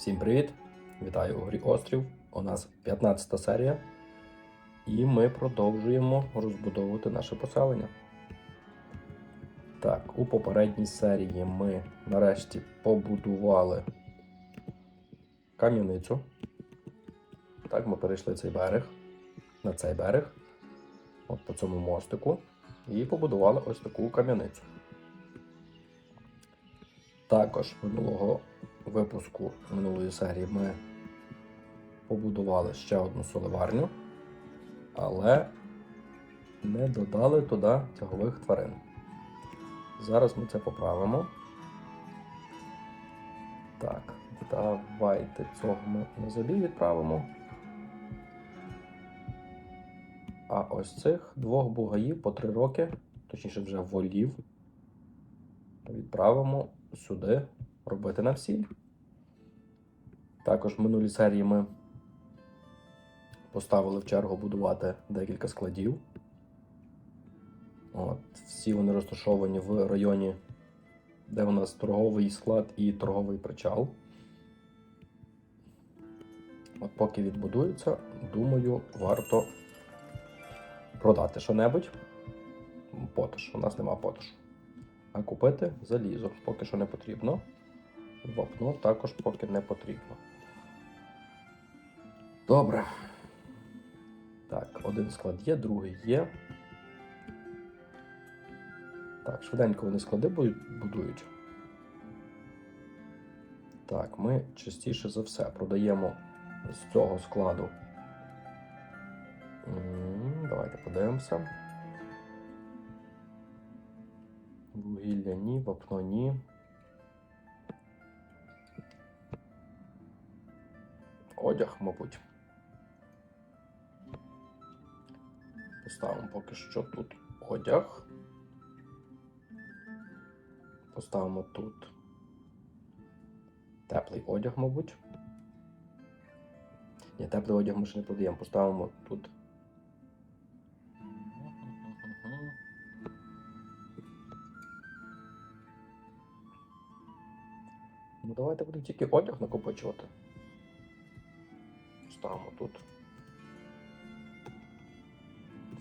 Всім привіт! Вітаю у грі Острів. У нас 15 серія. І ми продовжуємо розбудовувати наше поселення. Так, у попередній серії ми нарешті побудували кам'яницю. Так, ми перейшли цей берег на цей берег, от по цьому мостику, і побудували ось таку кам'яницю. Також минулого випуску минулої серії ми побудували ще одну соливарню, але не додали туди тягових тварин. Зараз ми це поправимо. Так, давайте цього ми на забій відправимо. А ось цих двох бугаїв по три роки, точніше вже волів, відправимо сюди робити на всі. Також в минулій серії ми поставили в чергу будувати декілька складів. От, всі вони розташовані в районі, де у нас торговий склад і торговий причал. От поки відбудуються, думаю, варто продати що-небудь. Потош. У нас нема потошу. А купити залізо поки що не потрібно. Вапно також поки не потрібно. Добре. Так, один склад є, другий є. Так, швиденько вони склади будують. Так, ми частіше за все продаємо з цього складу. Давайте подивимося. Вугілля ні, вапно ні. Одяг, мабуть. Поставимо поки що тут одяг. Поставимо тут теплий одяг, мабуть. Ні, теплий одяг ми ще не продаємо. Поставимо тут. Ну, давайте будемо тільки одяг накопичувати.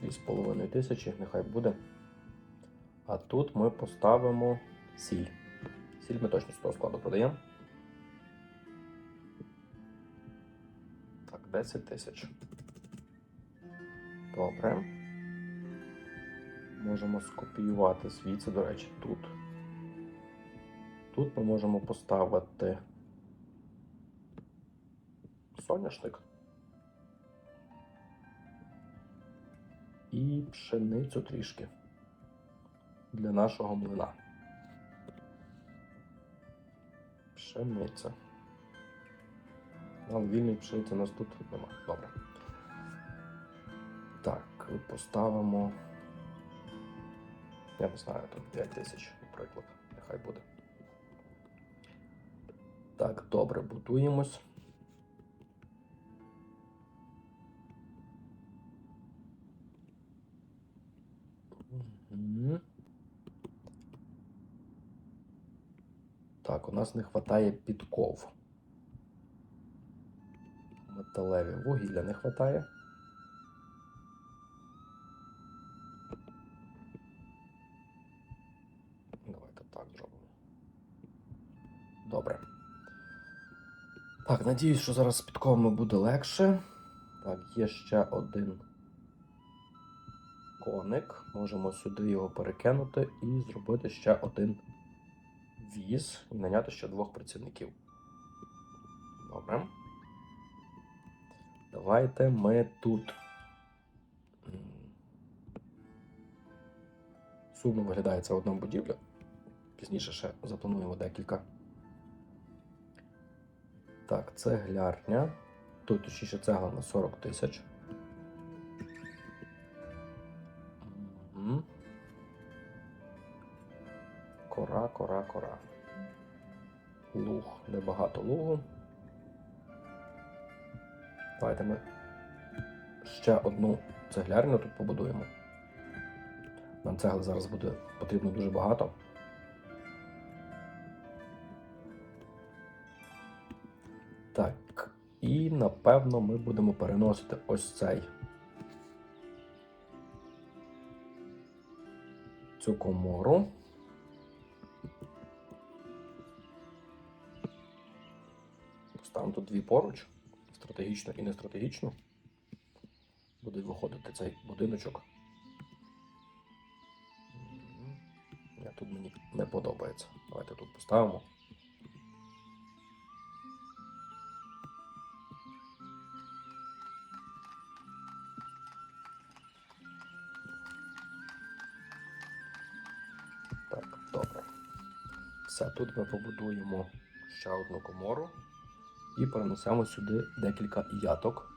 Дві з половиною тисячі, нехай буде. А тут ми поставимо сіль. Сіль ми точно з того складу продаємо. Так, 10 тисяч. Добре. Можемо скопіювати звідси, до речі, тут. Тут ми можемо поставити соняшник і пшеницю трішки для нашого млина. Пшениця. Але вільної пшениці у нас тут нема. Добре. Так, поставимо. Я не знаю, тут 5 тисяч, наприклад. Нехай буде. Так, добре, будуємось. Так, у нас не вистачає підков. Металеві вугілля не вистачає. Давайте так зробимо. Добре. Так, надіюсь, що зараз з підковами буде легше. Так, є ще один коник. Можемо сюди його перекинути і зробити ще один віз і наняти ще двох працівників. Добре. Давайте ми тут. Сумно виглядає ця одна будівля. Пізніше ще заплануємо декілька. Так, цеглярня. Тут точніше цегла на 40 тисяч. Кора, кора, кора. Луг. Небагато лугу. Давайте ми ще одну цеглярню тут побудуємо. Нам цегли зараз буде потрібно дуже багато. Так. І напевно ми будемо переносити ось цей. Цю комору. Дві поруч, стратегічно і не стратегічно. Буде виходити цей будиночок. Ні, тут мені не подобається. Давайте тут поставимо. Так, добре. Все, тут ми побудуємо ще одну комору і перенесемо сюди декілька яток.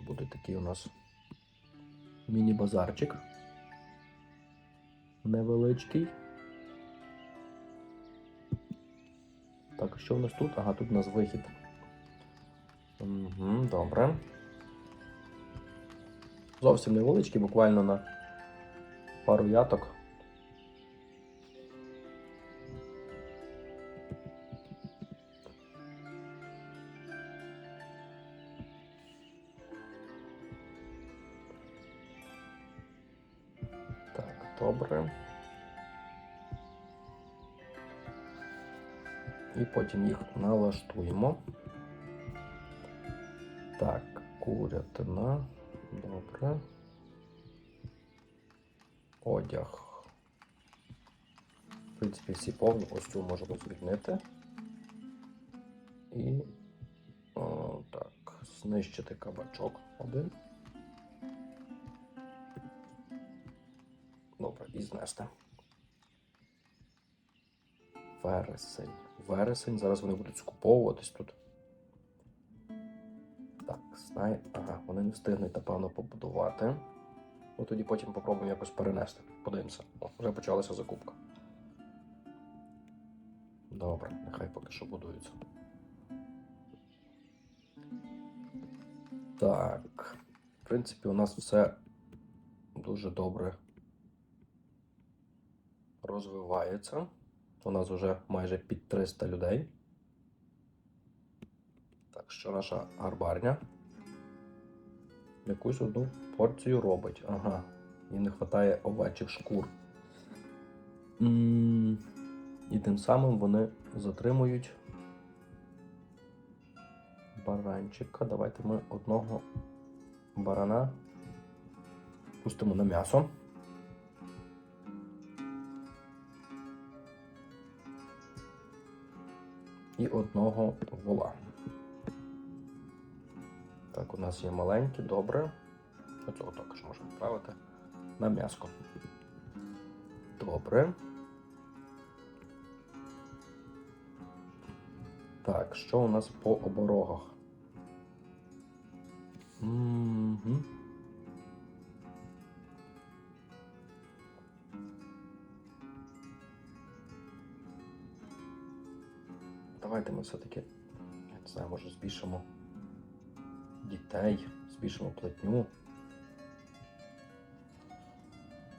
Буде такий у нас міні-базарчик. Невеличкий. Так, що у нас тут? Ага, тут у нас вихід. Угу, добре. Зовсім невеличкий, буквально на пару яток. Добре. І потім їх налаштуємо. Так, курятина. Добре. Одяг. В принципі, всі повні. Цю можемо звільнити. І о, так, знищити кабачок один. Добре. Вересень. Вересень. Зараз вони будуть скуповуватись тут. Так, знай. Ага, вони не встигнуть, напевно, побудувати. Ну тоді потім попробуємо якось перенести. Подивимося. О, вже почалася закупка. Добре, нехай поки що будуються. Так. В принципі, у нас все дуже добре розвивається. У нас вже майже під 300 людей. Так що наша гарбарня якусь одну порцію робить. Ага. Їм не вистачає овечих шкур. І тим самим вони затримують баранчика. Давайте ми одного барана пустимо на м'ясо. І одного вола. Так, у нас є маленькі, добре. Оцього також можемо відправити на м'яско. Добре. Так, що у нас по оборогах? Угу. Давайте ми все-таки, не знаю, може збільшимо дітей, збільшимо платню.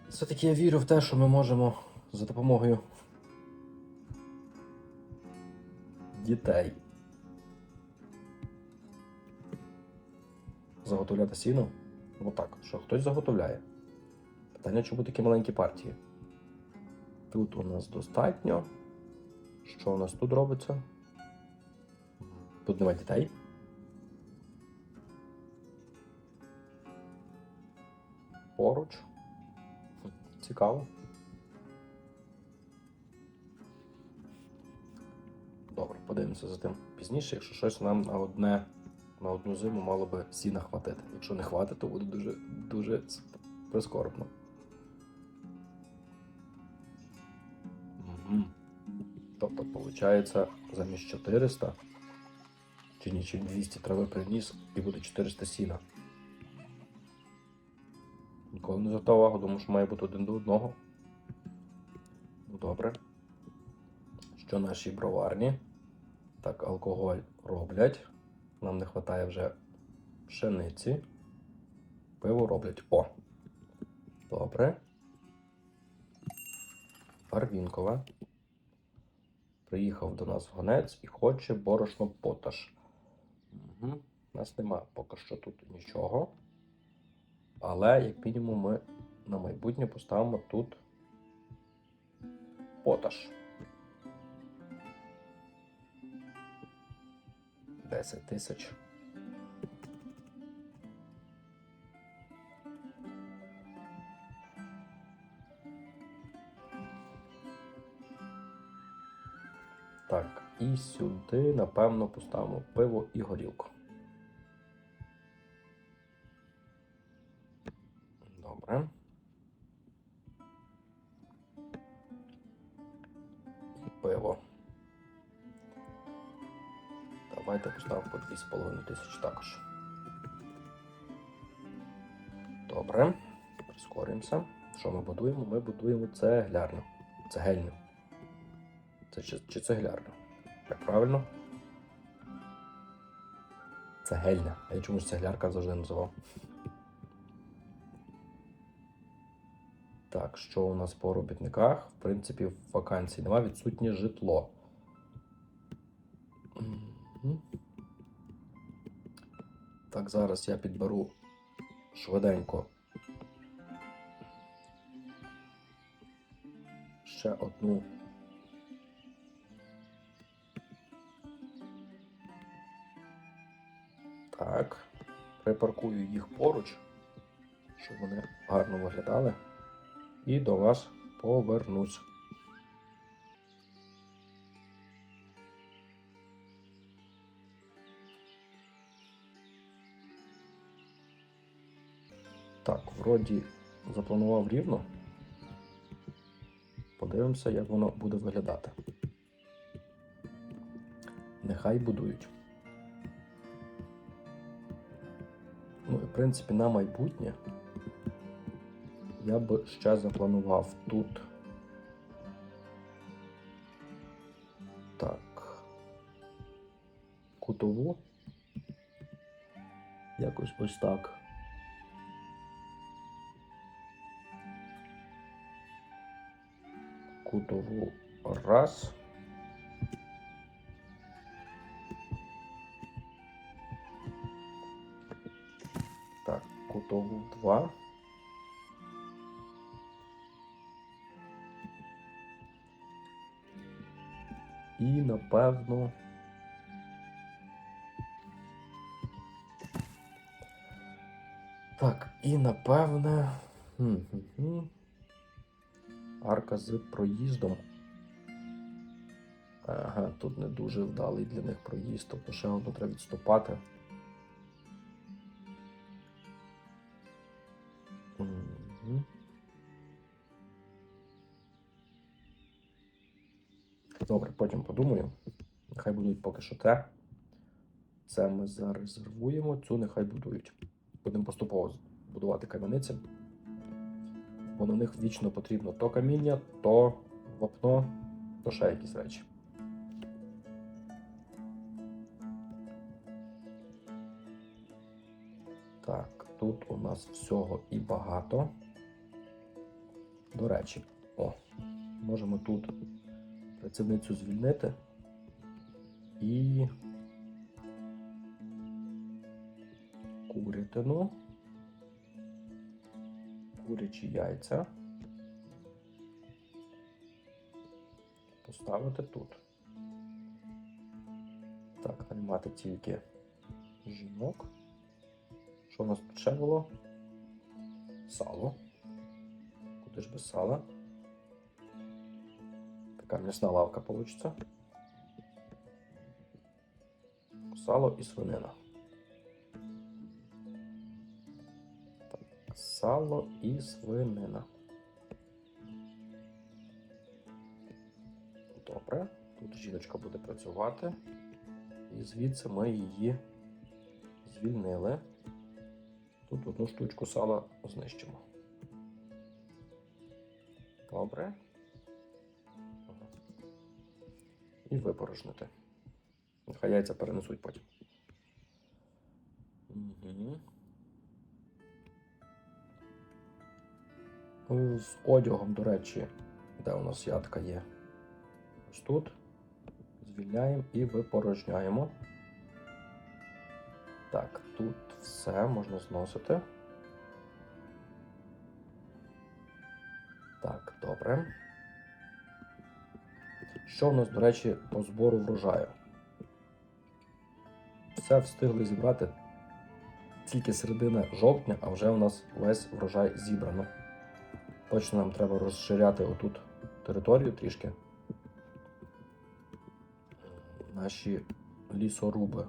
Все-таки я вірю в те, що ми можемо за допомогою дітей заготовляти сіно. Отак, що хтось заготовляє. Питання, чому такі маленькі партії? Тут у нас достатньо. Що у нас тут робиться? Тут немає дітей. Поруч. Цікаво. Добре, подивимося за тим пізніше, якщо щось нам на одне, на одну зиму мало би сіна хватити. Якщо не хватить, то буде дуже, дуже прискорбно. Тобто, виходить, замість 400 чи ні, чи 200 трави приніс і буде 400 сіна. Ніколи не звертав увагу, тому що має бути один до одного. Ну, добре. Що наші броварні? Так, алкоголь роблять. Нам не вистачає вже пшениці. Пиво роблять. О! Добре. Барвінкове. Приїхав до нас гонець і хоче борошно поташ. Угу. У нас нема поки що тут нічого. Але, як мінімум, ми на майбутнє поставимо тут поташ. 10 тисяч. І сюди, напевно, поставимо пиво і горілку. Добре. І пиво. Давайте поставимо по 2,5 тисячі також. Добре. Прискорюємося. Що ми будуємо? Ми будуємо цеглярню. Цегельню. Це чи, чи цеглярня? Як правильно? Цегельня. А я чомусь цеглярка завжди називав. Так, що у нас по робітниках? В принципі, в вакансії нема відсутнє житло. Так, зараз я підберу швиденько ще одну. Так, припаркую їх поруч, щоб вони гарно виглядали. І до вас повернусь. Так, вроді запланував рівно. Подивимося, як воно буде виглядати. Нехай будують. Принципі, на майбутнє я би ще запланував тут. Так. Кутову. Якось ось так. Кутову раз. 2. І, напевно, так, і напевне. Арка з проїздом. Ага, тут не дуже вдалий для них проїзд, тобто ще одну треба відступати. Поки що те. Це ми зарезервуємо, цю нехай будують. Будемо поступово будувати кам'яниці. Бо на них вічно потрібно то каміння, то вапно, то ще якісь речі. Так, тут у нас всього і багато. До речі, о, можемо тут працівницю звільнити і курятину, курячі яйця поставити тут. Так, наймати тільки жінок. Що у нас тут ще було? Сало. Куди ж без сала? Така м'ясна лавка вийде. Сало і свинина. Так, сало і свинина. Добре. Тут жіночка буде працювати. І звідси ми її звільнили. Тут одну штучку сала знищимо. Добре. І випорожнити. Нехай яйця перенесуть потім. Угу. З одягом, до речі, де у нас ядка є? Ось тут. звільняємо і випорожняємо. Так, тут все можна зносити. Так, добре. Що в нас, до речі, по збору врожаю? Все встигли зібрати тільки середина жовтня, а вже у нас весь врожай зібрано. Точно нам треба розширяти отут територію трішки. Наші лісоруби.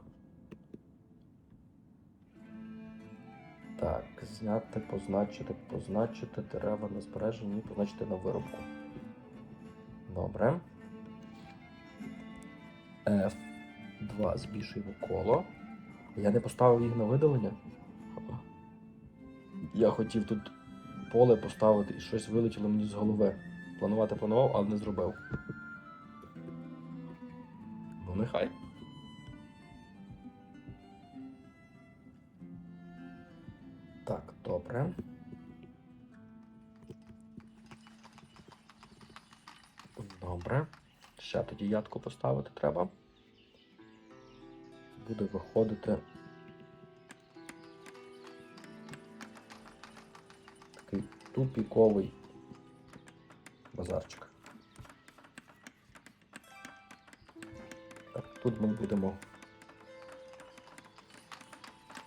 Так, зняти, позначити, позначити дерева на збереженні, позначити на виробку. Добре. F2 збільшуємо коло. Я не поставив їх на видалення. Я хотів тут поле поставити і щось вилетіло мені з голови. Планувати планував, але не зробив. Ну, нехай. Так, добре. Добре. Ще тоді ядку поставити треба. Буде виходити такий тупіковий базарчик. Так, тут ми будемо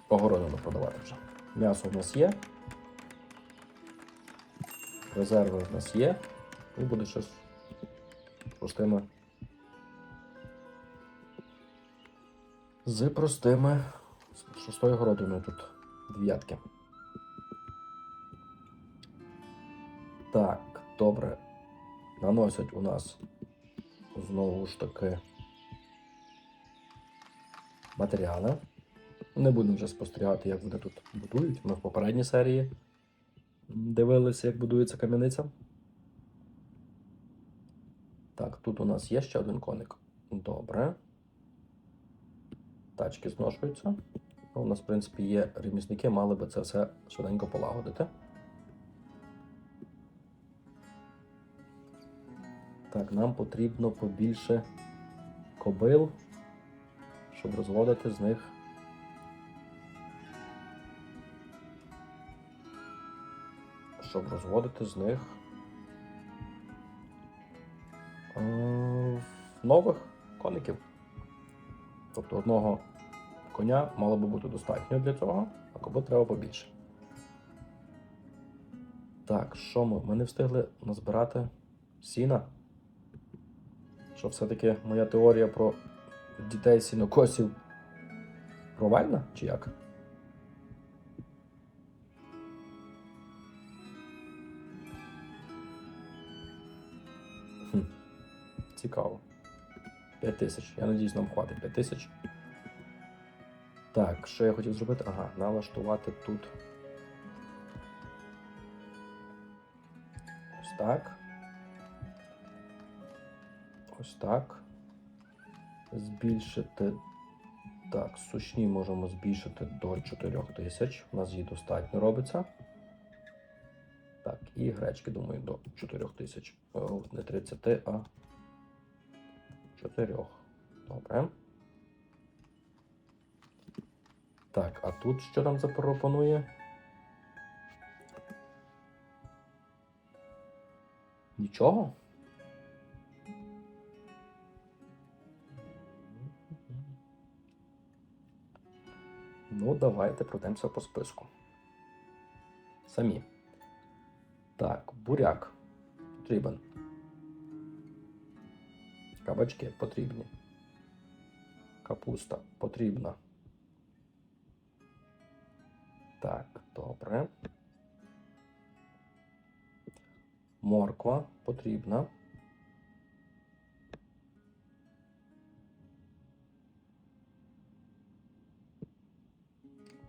огородами продавати вже. М'ясо в нас є. Резерви в нас є. І буде щось простими. З простими. З шостою городиною тут дев'ятки. Так, добре. Наносять у нас знову ж таки матеріали. Не будемо вже спостерігати, як вони тут будують. Ми в попередній серії дивилися, як будується кам'яниця. Так, тут у нас є ще один коник. Добре. Тачки зношуються. Ну, У нас, в принципі, є ремісники, мали би це все швиденько полагодити. Так, нам потрібно побільше кобил, щоб розводити з них. Щоб розводити з них е, нових коників. Тобто одного коня мало би бути достатньо для цього, а кобил треба побільше. Так, що ми? Ми не встигли назбирати сіна. Що все-таки моя теорія про дітей сінокосів провальна чи як? Хм. Цікаво. 5 тисяч. Я надіюсь, нам хватить 5 тисяч. Так, що я хотів зробити? Ага, налаштувати тут. Ось так. Ось так. Збільшити. Так, сушні можемо збільшити до 4000. У нас її достатньо робиться. Так, і гречки, думаю, до 4000. О, Не 30, а 4. Добре. Так, а тут що нам запропонує? Нічого? Ну, давайте пройдемося по списку. Самі. Так, буряк потрібен. Кабачки потрібні. Капуста потрібна. Так, добре. Морква потрібна.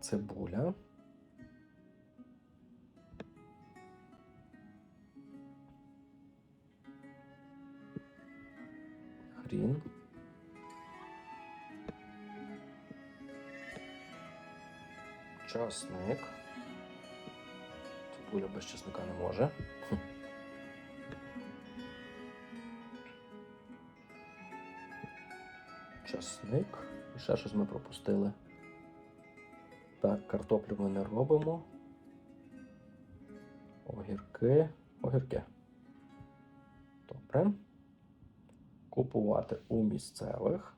Цибуля. Хрін. Часник. Цибуля без чесника не може. Часник. І ще щось ми пропустили. Так, картоплю ми не робимо. Огірки. Огірки. Добре. Купувати у місцевих.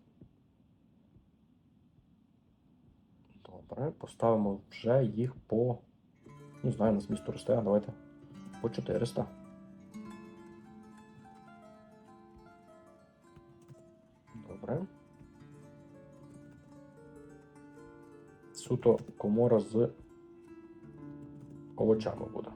Добре. Поставимо вже їх по. Не знаю, на місто росте, а давайте. По 400. Добре. Суто комора з овочами буде.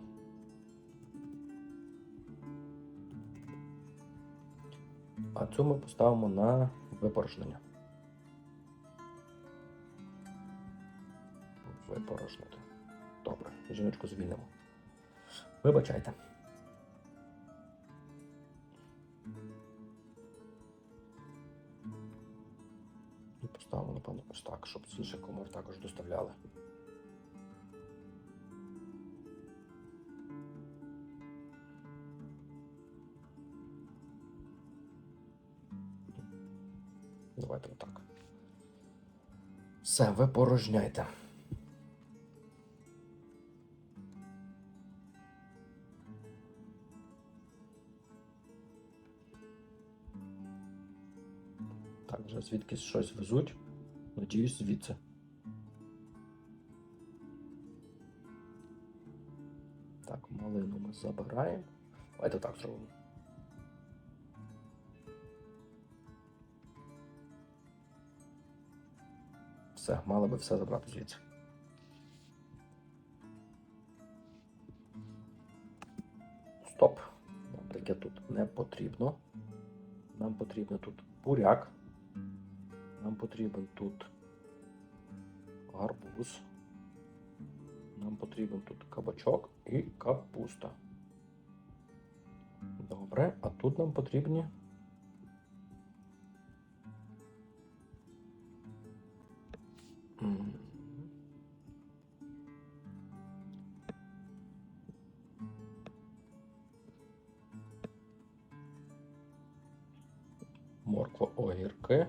А цю ми поставимо на випорожнення. Випорожнити. Добре, жіночку звільнимо. Вибачайте. І поставимо, напевно, ось так, щоб з інших комор також доставляли. Все, ви порожняйте. Так, вже звідкись щось везуть. Надіюсь, звідси. Так, малину ми забираємо. Давайте так зробимо. Все, мали би все забрати звідси. Стоп. Нам таке тут не потрібно. Нам потрібно тут буряк. Нам потрібен тут гарбуз. Нам потрібен тут кабачок і капуста. Добре, а тут нам потрібні. Морква огірки.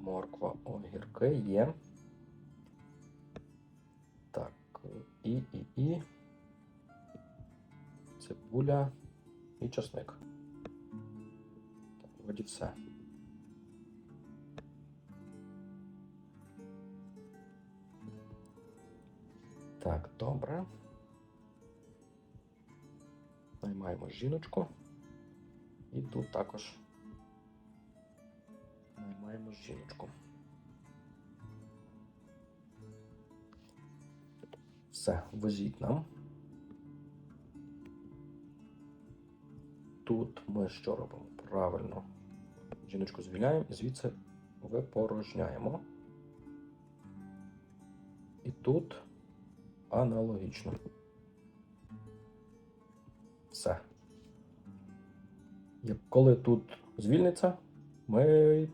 Морква огірки є. Так, і, і, і. Цибуля і часник. Вроді все. Так, добре. Наймаємо жіночку. І тут також наймаємо жіночку. Все, везіть нам. Тут ми що робимо? Правильно. Жіночку звільняємо і звідси випорожняємо. І тут аналогічно. Все. Як коли тут звільниться, ми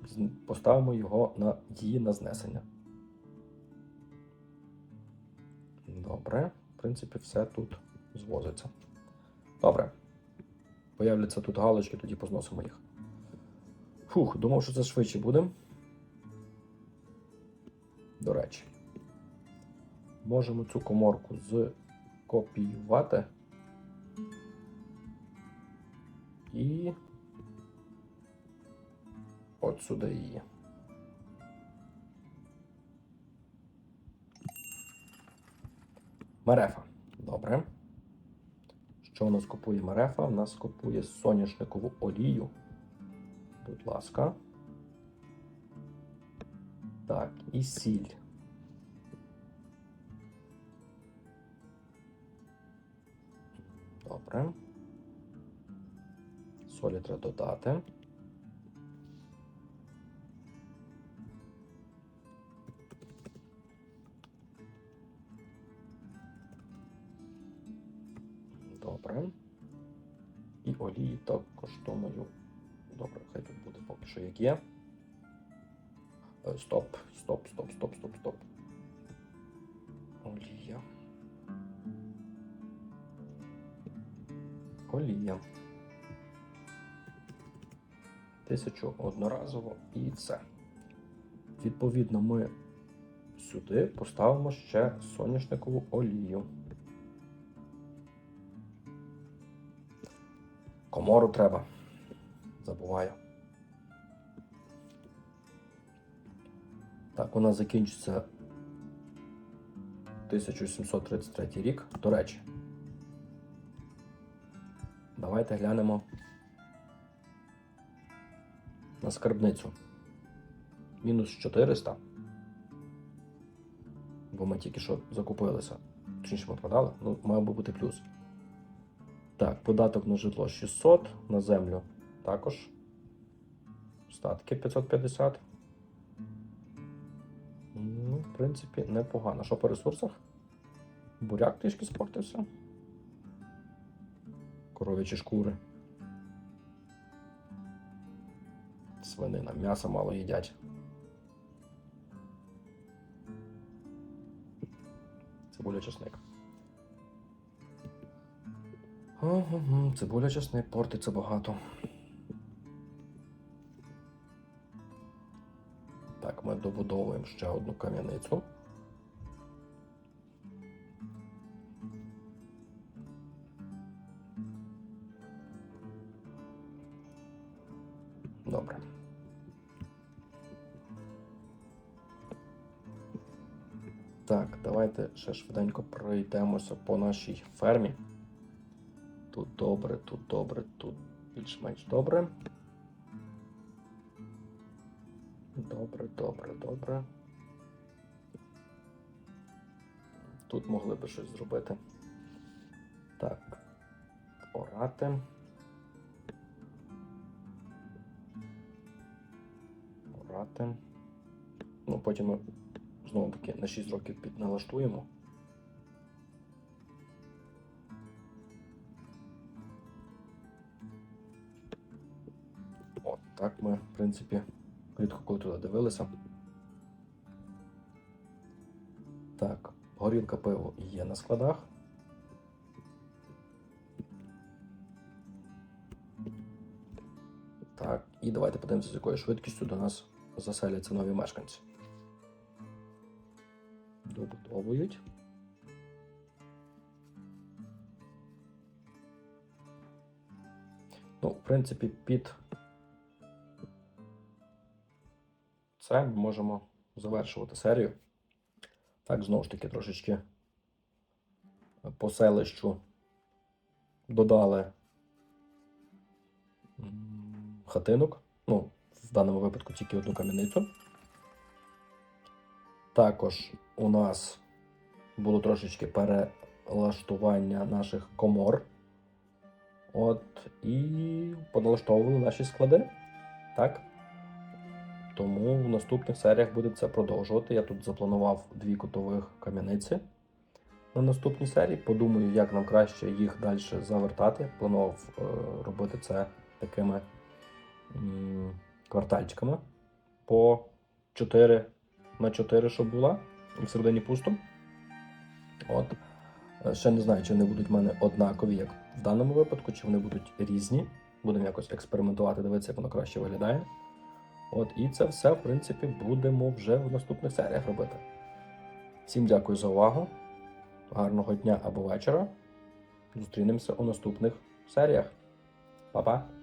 поставимо його на її на знесення. Добре. В принципі, все тут звозиться. Добре. Появляться тут галочки, тоді позносимо їх. Фух, думав, що це швидше буде. До речі, можемо цю коморку скопіювати. І от сюди її. Марефа. Добре. Що у нас купує Марефа? У нас купує соняшникову олію. Будь ласка. Так, і сіль. Добре. Солі треба додати. Добре. І олії також думаю. Добре, хай тут буде поки що як є. Е, Стоп, стоп, стоп, стоп, стоп, стоп. Олія. олія. Тисячу одноразово і все. Відповідно, ми сюди поставимо ще соняшникову олію. Комору треба. Забуваю. Так, у нас закінчиться 1733 рік. До речі. Давайте глянемо на скарбницю. Мінус 400. Бо ми тільки що закупилися. Точніше ми продали. Ну, мав би бути плюс. Так, податок на житло 600, на землю також. Статки 550. Ну, в принципі, непогано. Що по ресурсах? Буряк трішки спортився. Коров'ячі шкури. Свинина, м'ясо мало їдять. Цибуля чесник. Ага, цибуля чесник портиться багато. Так, ми добудовуємо ще одну кам'яницю. Добре. Так, давайте ще швиденько пройдемося по нашій фермі. Добре, тут добре, тут більш-менш добре. Добре, добре, добре. Тут могли би щось зробити. Так. Орати. Орати. Ну, потім ми знову таки на 6 років підналаштуємо. Принципі, рідко коли туди дивилися. Так, горілка пиво є на складах. Так, і давайте подивимося, з якою швидкістю до нас заселяться нові мешканці. Добудовують. Ну, в принципі, під ми можемо завершувати серію. Так, знову ж таки, трошечки по селищу додали хатинок. Ну, в даному випадку тільки одну кам'яницю. Також у нас було трошечки перелаштування наших комор. От, і поналаштовували наші склади. Так. Тому в наступних серіях буде це продовжувати. Я тут запланував дві кутових кам'яниці на наступній серії. Подумаю, як нам краще їх далі завертати. Планував е, робити це такими квартальчиками по 4 на 4, щоб була. Всередині пусто. От. Е, Ще не знаю, чи вони будуть в мене однакові, як в даному випадку, чи вони будуть різні. Будемо якось експериментувати, дивитися, як воно краще виглядає. От, і це все, в принципі, будемо вже в наступних серіях робити. Всім дякую за увагу. Гарного дня або вечора. Зустрінемося у наступних серіях. Па-па!